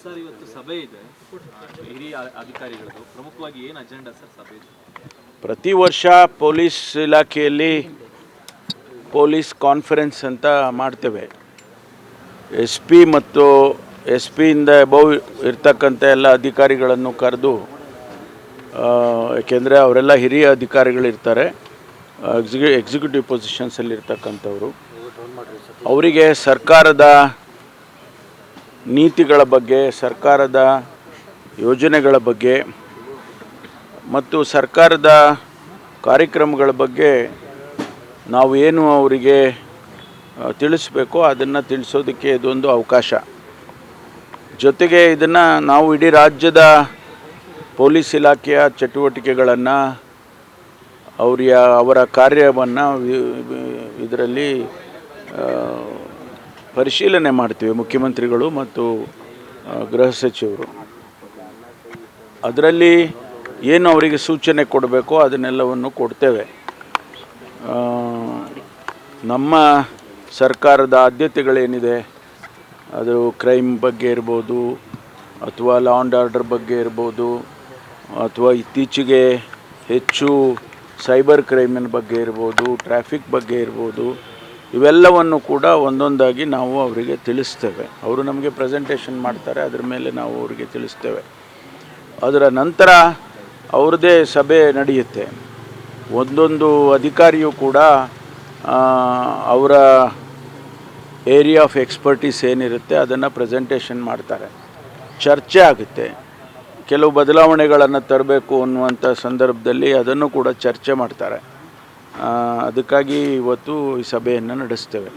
Sir, ಇವತ್ತು ಸಭೆ ಇದೆ. ಹಿರಿಯ ಅಧಿಕಾರಿಗಳದ್ದು. ಪ್ರಮುಖವಾಗಿ ಏನು ಅಜೆಂಡಾ ಸರ್ ಸಭೆ ಪ್ರತಿ ವರ್ಷ ಪೊಲೀಸ್ ಇಲಾಖೆಯಲ್ಲಿ ಪೊಲೀಸ್ ಕಾನ್ಫರೆನ್ಸ್ ಅಂತ ಮಾಡ್ತೇವೆ. ಎಸ್ ಪಿ ಮತ್ತು ಎಸ್ ಪಿಯಿಂದ ಬಹು ಇರ್ತಕ್ಕಂಥ ಎಲ್ಲ ಅಧಿಕಾರಿಗಳನ್ನು ಕರೆದು ಏಕೆಂದರೆ ಅವರೆಲ್ಲ ಹಿರಿಯ ಅಧಿಕಾರಿಗಳಿರ್ತಾರೆ. ಎಕ್ಸಿಕ್ಯೂ ಎಕ್ಸಿಕ್ಯೂಟಿವ್ ಪೊಸಿಷನ್ಸಲ್ಲಿ ಇರ್ತಕ್ಕಂಥವ್ರು ಅವರಿಗೆ ಸರ್ಕಾರದ ನೀತಿಗಳ ಬಗ್ಗೆ, ಸರ್ಕಾರದ ಯೋಜನೆಗಳ ಬಗ್ಗೆ ಮತ್ತು ಸರ್ಕಾರದ ಕಾರ್ಯಕ್ರಮಗಳ ಬಗ್ಗೆ ನಾವು ಏನು ಅವರಿಗೆ ತಿಳಿಸಬೇಕೋ ಅದನ್ನು ತಿಳಿಸೋದಕ್ಕೆ ಇದೊಂದು ಅವಕಾಶ. ಜೊತೆಗೆ ಇದನ್ನು ನಾವು ಇಡೀ ರಾಜ್ಯದ ಪೊಲೀಸ್ ಇಲಾಖೆಯ ಚಟುವಟಿಕೆಗಳನ್ನು ಅವರ ಅವರ ಕಾರ್ಯವನ್ನು ಇದರಲ್ಲಿ ಪರಿಶೀಲನೆ ಮಾಡ್ತೀವಿ ಮುಖ್ಯಮಂತ್ರಿಗಳು ಮತ್ತು ಗೃಹ ಸಚಿವರು. ಅದರಲ್ಲಿ ಏನು ಅವರಿಗೆ ಸೂಚನೆ ಕೊಡಬೇಕೋ ಅದನ್ನೆಲ್ಲವನ್ನು ಕೊಡ್ತೇವೆ. ನಮ್ಮ ಸರ್ಕಾರದ ಆದ್ಯತೆಗಳೇನಿದೆ, ಅದು ಕ್ರೈಮ್ ಬಗ್ಗೆ ಇರ್ಬೋದು, ಅಥವಾ ಲಾ ಆ್ಯಂಡ್ ಆರ್ಡರ್ ಬಗ್ಗೆ ಇರ್ಬೋದು, ಅಥವಾ ಇತ್ತೀಚೆಗೆ ಹೆಚ್ಚು ಸೈಬರ್ ಕ್ರೈಮಿನ ಬಗ್ಗೆ ಇರ್ಬೋದು, ಟ್ರಾಫಿಕ್ ಬಗ್ಗೆ ಇರ್ಬೋದು ಇವೆಲ್ಲವನ್ನು ಕೂಡ ಒಂದೊಂದಾಗಿ ನಾವು ಅವರಿಗೆ ತಿಳಿಸ್ತೇವೆ. ಅವರು ನಮಗೆ ಪ್ರೆಸೆಂಟೇಷನ್ ಮಾಡ್ತಾರೆ, ಅದರ ಮೇಲೆ ನಾವು ಅವರಿಗೆ ತಿಳಿಸ್ತೇವೆ. ಅದರ ನಂತರ ಅವ್ರದ್ದೇ ಸಭೆ ನಡೆಯುತ್ತೆ. ಒಂದೊಂದು ಅಧಿಕಾರಿಯೂ ಕೂಡ ಅವರ ಏರಿಯಾ ಆಫ್ ಎಕ್ಸ್ಪರ್ಟೀಸ್ ಏನಿರುತ್ತೆ ಅದನ್ನು ಪ್ರೆಸೆಂಟೇಷನ್ ಮಾಡ್ತಾರೆ. ಚರ್ಚೆ ಆಗುತ್ತೆ. ಕೆಲವು ಬದಲಾವಣೆಗಳನ್ನು ತರಬೇಕು ಅನ್ನುವಂಥ ಸಂದರ್ಭದಲ್ಲಿ ಅದನ್ನು ಕೂಡ ಚರ್ಚೆ ಮಾಡ್ತಾರೆ. ಅದಕ್ಕಾಗಿ ಇವತ್ತು ಈ ಸಭೆಯನ್ನು ನಡೆಸ್ತೇವೆ.